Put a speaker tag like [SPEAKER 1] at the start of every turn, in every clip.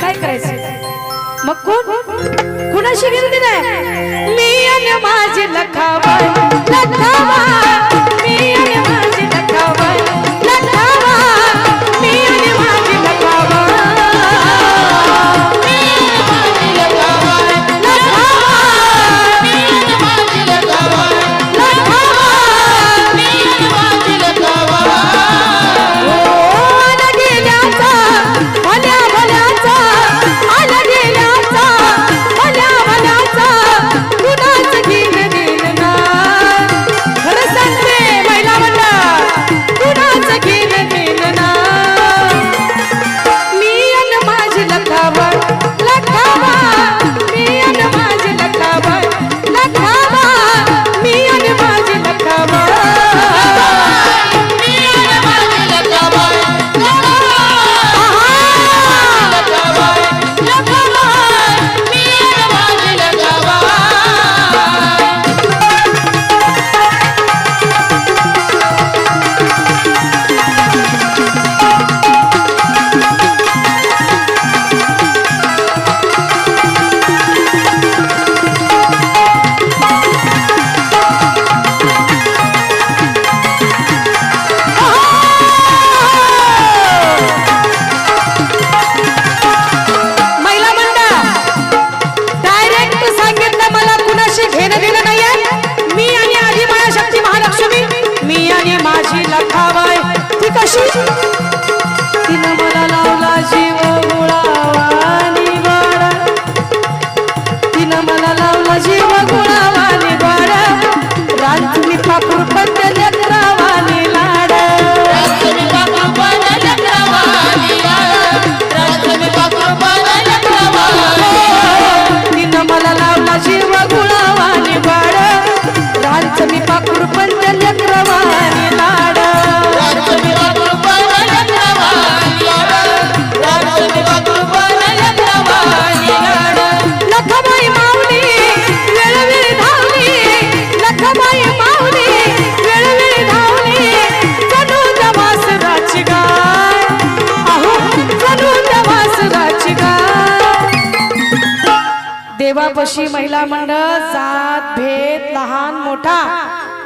[SPEAKER 1] काय करायचं? मग कोण? कुणाशी गेली नाही? मी आणि माझे लखावा लखावा. पशी महिला मंडळ जात भेद लहान मोठा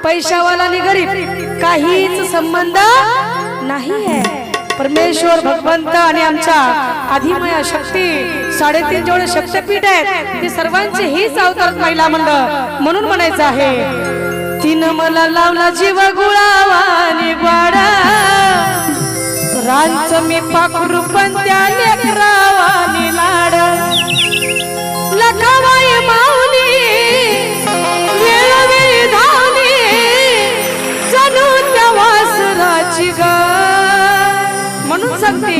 [SPEAKER 1] पैशावाला आणि गरीब काहीच संबंध नाही आहे परमेश्वर भगवंत आणि आमच्या अधिमया शक्ती साडेतीन जेवढे शक्तपीठ आहेत ते सर्वांचे हीच अवतार महिला मंडळ म्हणून म्हणायचं आहे. तिनं मला लावला जीव गुळावा मी पाखरू पण त्या लेकरा 상태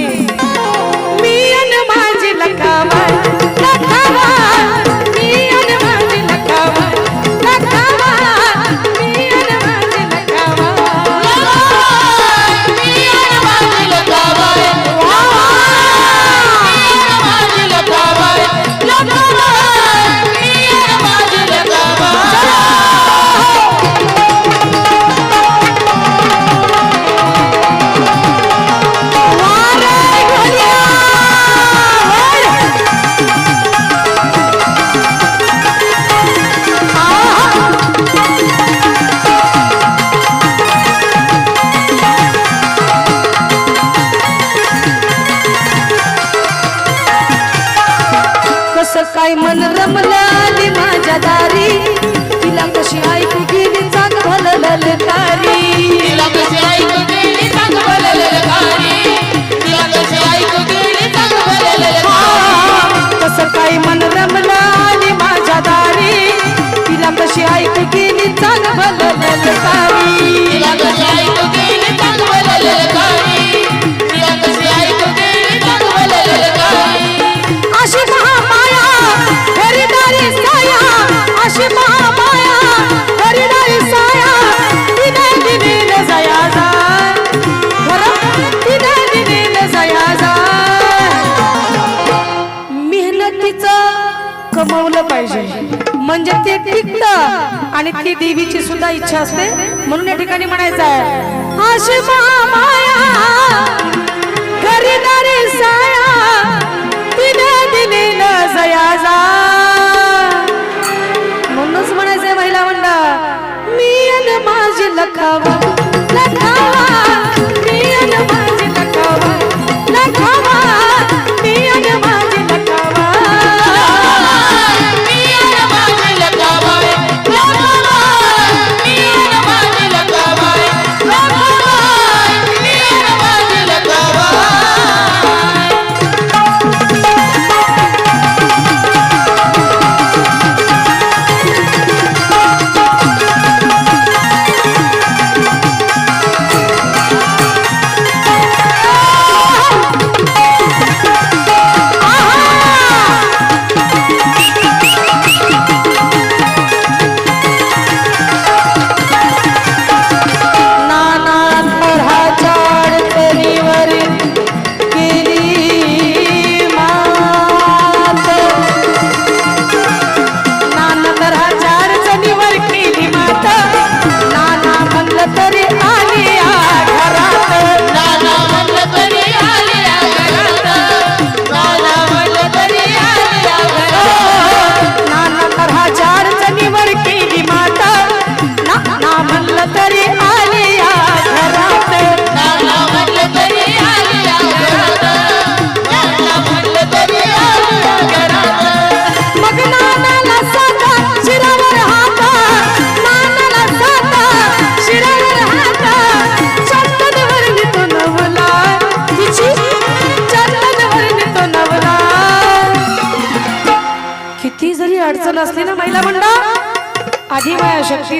[SPEAKER 1] संपवलं पाहिजे. म्हणजे ते टिकत आणि ती देवीची सुद्धा इच्छा असते. म्हणून या ठिकाणी म्हणायचं आहे दिलेलं जया जा.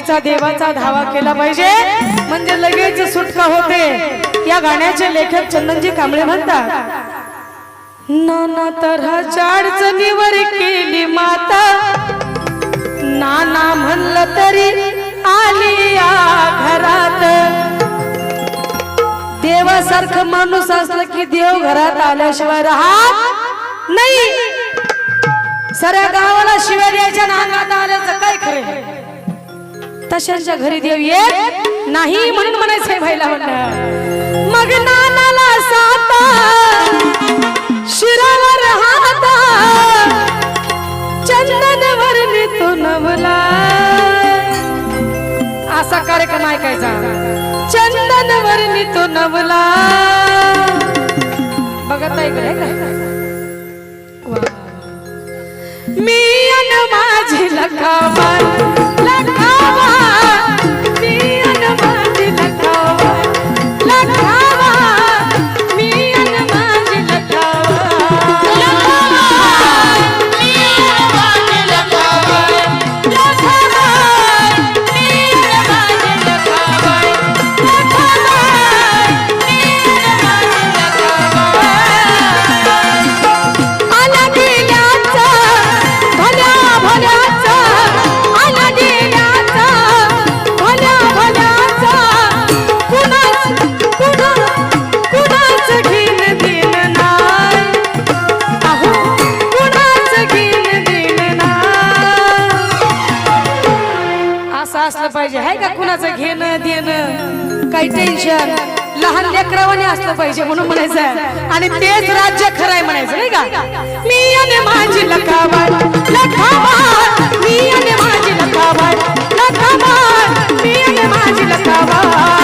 [SPEAKER 1] माया देवाचा धावा केला पाहिजे. म्हणजे लगेच सुटका होते. या गाण्याचे लेखक चंदनजी कांबळे म्हणतात नाना तऱ्हाच्या अडचणीवर केली माता. नाना म्हणलं तरी आली या घरात. देवासारखं माणूस असलं की देव घरात आल्याशिवाय राहत नाही. सऱ्या गावाला शिवाय द्यायच्या नांगात आल्याचं काय खरे तशांच्या घरी देव येत नाही म्हणून म्हणायचंय भाईला म्हणलं. मग नानाला साता शिरावर हाता. चंदन वर्णी तो नवला असा कार्यक्रम ऐकायचा. चंदन वर्णी तो नवला बघत नाही का? वा. मी अन माझी लखावा काही टेन्शन लहान लेकरावाने असलं पाहिजे म्हणून म्हणायचं आणि तेच राज्य खरं म्हणायचं नाही का? मी आणि माझी लखावत लखावत मी आणि माझी लखावत लखावत मी आणि माझी लखावत